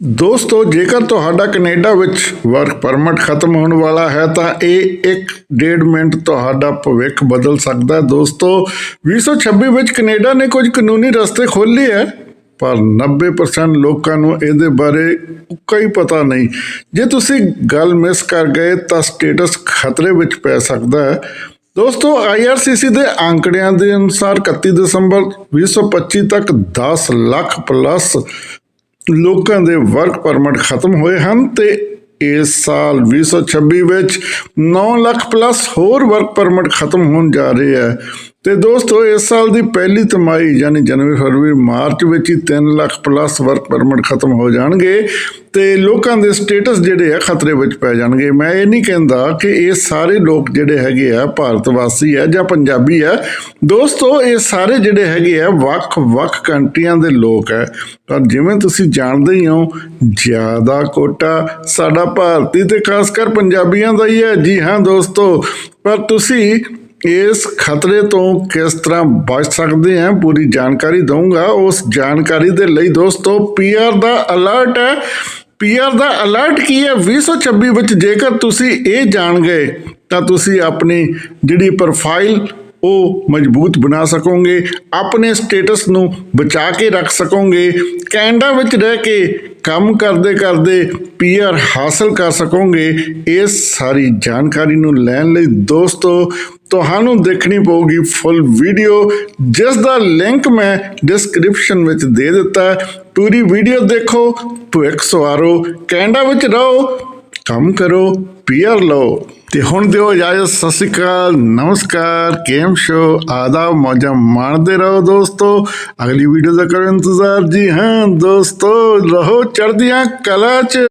ਦੋਸਤੋ, ਜੇਕਰ ਤੁਹਾਡਾ ਕੈਨੇਡਾ ਵਿੱਚ ਵਰਕ ਪਰਮਿਟ ਖਤਮ ਹੋਣ ਵਾਲਾ ਹੈ, ਤਾਂ ਇਹ 1.5 ਮਿੰਟ ਤੁਹਾਡਾ ਭਵਿੱਖ ਬਦਲ ਸਕਦਾ ਹੈ। ਦੋਸਤੋ 2026 ਵਿੱਚ ਕੈਨੇਡਾ ਨੇ ਕੁਝ ਕਾਨੂੰਨੀ ਰਸਤੇ ਖੋਲ੍ਹੇ ਹੈ, ਪਰ 90% ਲੋਕਾਂ ਨੂੰ ਇਹਦੇ ਬਾਰੇ ਕੋਈ ਪਤਾ ਨਹੀਂ। ਜੇ ਤੁਸੀਂ ਗੱਲ ਮਿਸ ਕਰ ਗਏ, ਤਾਂ ਸਟੇਟਸ ਖਤਰੇ ਵਿੱਚ ਪੈ ਸਕਦਾ ਹੈ। ਦੋਸਤੋ IRCC ਦੇ ਅੰਕੜਿਆਂ ਦੇ ਅਨੁਸਾਰ 31 ਦਸੰਬਰ 2025 ਤੱਕ 10 ਲੱਖ ਪਲੱਸ ਲੋਕਾਂ ਦੇ ਵਰਕ ਪਰਮਿਟ ਖਤਮ ਹੋਏ ਹਨ ਤੇ ਇਸ ਸਾਲ 2026 ਵਿੱਚ 9 ਲੱਖ ਪਲੱਸ ਹੋਰ ਵਰਕ ਪਰਮਿਟ ਖਤਮ ਹੋਣ ਜਾ ਰਹੇ ਹੈ। ਤੇ ਦੋਸਤੋ, ਇਸ ਸਾਲ ਦੀ ਪਹਿਲੀ ਤਿਮਾਹੀ, ਯਾਨੀ ਜਨਵਰੀ, ਫਰਵਰੀ, ਮਾਰਚ ਵਿੱਚ ਹੀ 3 ਲੱਖ ਪਲੱਸ ਵਰਕ ਪਰਮਿਟ ਖਤਮ ਹੋ ਜਾਣਗੇ। ਤੇ ਲੋਕਾਂ ਦੇ ਸਟੇਟਸ ਜਿਹੜੇ ਆ ਖਤਰੇ ਵਿੱਚ ਪੈ ਜਾਣਗੇ। ਮੈਂ ਇਹ ਨਹੀਂ ਕਹਿੰਦਾ ਕਿ ਇਹ ਸਾਰੇ ਲੋਕ ਜਿਹੜੇ ਹੈਗੇ ਆ ਭਾਰਤ ਵਾਸੀ ਆ ਜਾਂ ਪੰਜਾਬੀ ਆ। ਦੋਸਤੋ, ਇਹ ਸਾਰੇ ਜਿਹੜੇ ਹੈਗੇ ਆ ਵੱਖ-ਵੱਖ ਕੰਟਰੀਆਂ ਦੇ ਲੋਕ ਆ। ਪਰ ਜਿਵੇਂ ਤੁਸੀਂ ਜਾਣਦੇ ਹੀ ਹੋ, ਜ਼ਿਆਦਾ ਕੋਟਾ ਸਾਡਾ ਭਾਰਤੀ ਤੇ ਖਾਸ ਕਰ ਪੰਜਾਬੀਆਂ ਦਾ ਹੀ ਹੈ ਜੀ ਹਾਂ ਦੋਸਤੋ, ਪਰ ਤੁਸੀਂ ਇਸ ਖਤਰੇ ਤੋਂ ਕਿਸ ਤਰ੍ਹਾਂ ਬਚ ਸਕਦੇ ਆ, ਪੂਰੀ ਜਾਣਕਾਰੀ ਦਊਂਗਾ। ਉਸ ਜਾਣਕਾਰੀ ਦੇ ਲਈ ਦੋਸਤੋ ਪੀਆਰ ਦਾ ਅਲਰਟ ਹੈ। ਪੀਆਰ ਦਾ ਅਲਰਟ ਕੀ ਹੈ? 2026 ਵਿੱਚ ਜੇਕਰ ਤੁਸੀਂ ਇਹ ਜਾਣ ਗਏ, ਤਾਂ ਤੁਸੀਂ ਆਪਣੀ ਜਿਹੜੀ ਪ੍ਰੋਫਾਈਲ ਉਹ ਮਜ਼ਬੂਤ ਬਣਾ ਸਕੋਗੇ, ਆਪਣੇ ਸਟੇਟਸ ਨੂੰ ਬਚਾ ਕੇ ਰੱਖ ਸਕੋਗੇ। ਕੈਨੇਡਾ ਵਿੱਚ ਰਹਿ ਕੇ ਕੰਮ ਕਰਦੇ ਕਰਦੇ ਪੀਆਰ ਹਾਸਲ ਕਰ ਸਕੋਗੇ ਇਸ ਸਾਰੀ ਜਾਣਕਾਰੀ ਨੂੰ ਲੈਣ ਲਈ ਦੋਸਤੋ, ਤੁਹਾਨੂੰ ਦੇਖਣੀ ਪਊਗੀ ਫੁੱਲ ਵੀਡੀਓ ਜਿਸ ਦਾ ਲਿੰਕ ਮੈਂ ਡਿਸਕ੍ਰਿਪਸ਼ਨ ਵਿੱਚ ਦੇ ਦਿੱਤਾ ਪੂਰੀ ਵੀਡੀਓ ਦੇਖੋ, ਭਵਿੱਖ ਸਵਾਰੋ, ਕੈਨੇਡਾ ਵਿੱਚ ਰਹੋ, ਕੰਮ ਕਰੋ ਪੀਆਰ ਲਓ। ਤੇ ਹੁਣ ਦਿਓ ਇਜਾਜ਼ਤ, ਸਤਿ ਸ਼੍ਰੀ ਅਕਾਲ, ਨਮਸਕਾਰ, ਕੇਮ ਸ਼ੋ, ਆਦਾਬ, ਮੌਜਾਂ ਮਾਣਦੇ ਰਹੋ ਦੋਸਤੋ। ਅਗਲੀ ਵੀਡੀਓ ਦਾ ਕਰੋ ਇੰਤਜ਼ਾਰ। ਜੀ ਹਾਂ ਦੋਸਤੋ, ਰਹੋ ਚੜ੍ਹਦੀਆਂ ਕਲਾ ਚ।